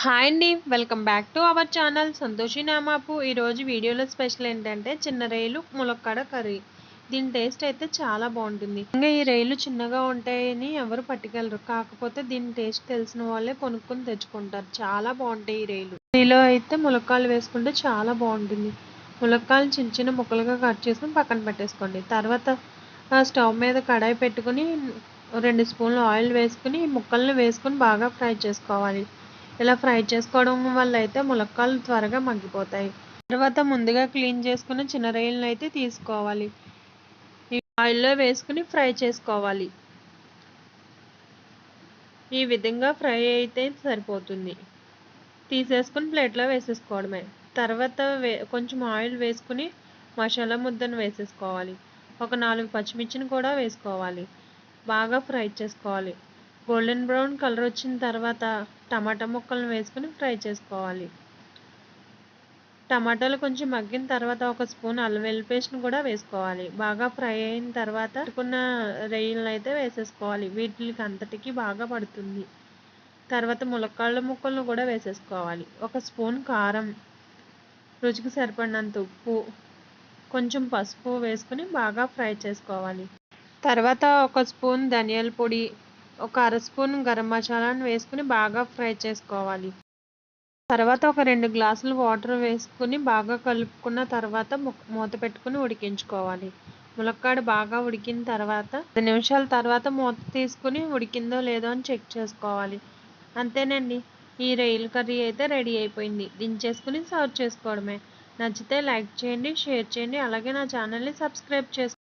Hi అండి welcome back to our channel Santoshi నామాపు. ఈరోజు వీడియోలో స్పెషల్ ఏంటంటే చిన్న రైలు ములక్కాడ కర్రీ. దీని టేస్ట్ అయితే చాలా బాగుంటుంది. ఇంకా ఈ రైలు చిన్నగా ఉంటాయని ఎవరు పట్టుకెళ్ళరు. కాకపోతే దీని టేస్ట్ తెలిసిన వాళ్ళే కొనుక్కొని తెచ్చుకుంటారు. చాలా బాగుంటాయి ఈ రైలు. దీనిలో అయితే ములక్కాలు వేసుకుంటే చాలా బాగుంటుంది. ములక్కాలు చిన్న చిన్న ముక్కలుగా కట్ చేసుకుని పక్కన పెట్టేసుకోండి. తర్వాత స్టవ్ మీద కడాయి పెట్టుకుని రెండు స్పూన్లు ఆయిల్ వేసుకుని ముక్కలను వేసుకుని బాగా ఫ్రై చేసుకోవాలి. ఇలా ఫ్రై చేసుకోవడం వల్ల అయితే ములక్కాలు త్వరగా మగ్గిపోతాయి. తర్వాత ముందుగా క్లీన్ చేసుకున్న చిన్న రొయ్యలను అయితే తీసుకోవాలి. ఈ ఆయిల్లో వేసుకుని ఫ్రై చేసుకోవాలి. ఈ విధంగా ఫ్రై అయితే సరిపోతుంది. తీసేసుకుని ప్లేట్లో వేసేసుకోవడమే. తర్వాత వే కొంచెం ఆయిల్ వేసుకుని మసాలా ముద్దను వేసేసుకోవాలి. ఒక నాలుగు పచ్చిమిర్చిని కూడా వేసుకోవాలి. బాగా ఫ్రై చేసుకోవాలి. గోల్డెన్ బ్రౌన్ కలర్ వచ్చిన తర్వాత టమాటా ముక్కలను వేసుకుని ఫ్రై చేసుకోవాలి. టమాటాలు కొంచెం మగ్గిన తర్వాత ఒక స్పూన్ అల్లం వెల్లుల్లి పేస్ట్ని కూడా వేసుకోవాలి. బాగా ఫ్రై అయిన తర్వాత పెట్టుకున్న రొయ్యలను అయితే వేసేసుకోవాలి. వీటికి అంతటికి బాగా పడుతుంది. తర్వాత ములక్కాళ్ళ ముక్కలను కూడా వేసేసుకోవాలి. ఒక స్పూన్ కారం రుచికి సరిపడినంత ఉప్పు కొంచెం పసుపు వేసుకుని బాగా ఫ్రై చేసుకోవాలి. తర్వాత ఒక స్పూన్ ధనియాల పొడి ఒక అర స్పూన్ గరం మసాలాను వేసుకుని బాగా ఫ్రై చేసుకోవాలి. తర్వాత ఒక రెండు గ్లాసులు వాటర్ వేసుకుని బాగా కలుపుకున్న తర్వాత మూత పెట్టుకుని ఉడికించుకోవాలి. ములక్కాడ బాగా ఉడికిన తర్వాత పది నిమిషాల తర్వాత మూత తీసుకుని ఉడికిందో లేదో అని చెక్ చేసుకోవాలి. అంతేనండి. ఈ రైలు కర్రీ అయితే రెడీ అయిపోయింది. దించేసుకుని సర్వ్ చేసుకోవడమే. నచ్చితే లైక్ చేయండి షేర్ చేయండి అలాగే నా ఛానల్ని సబ్స్క్రైబ్ చేసుకోండి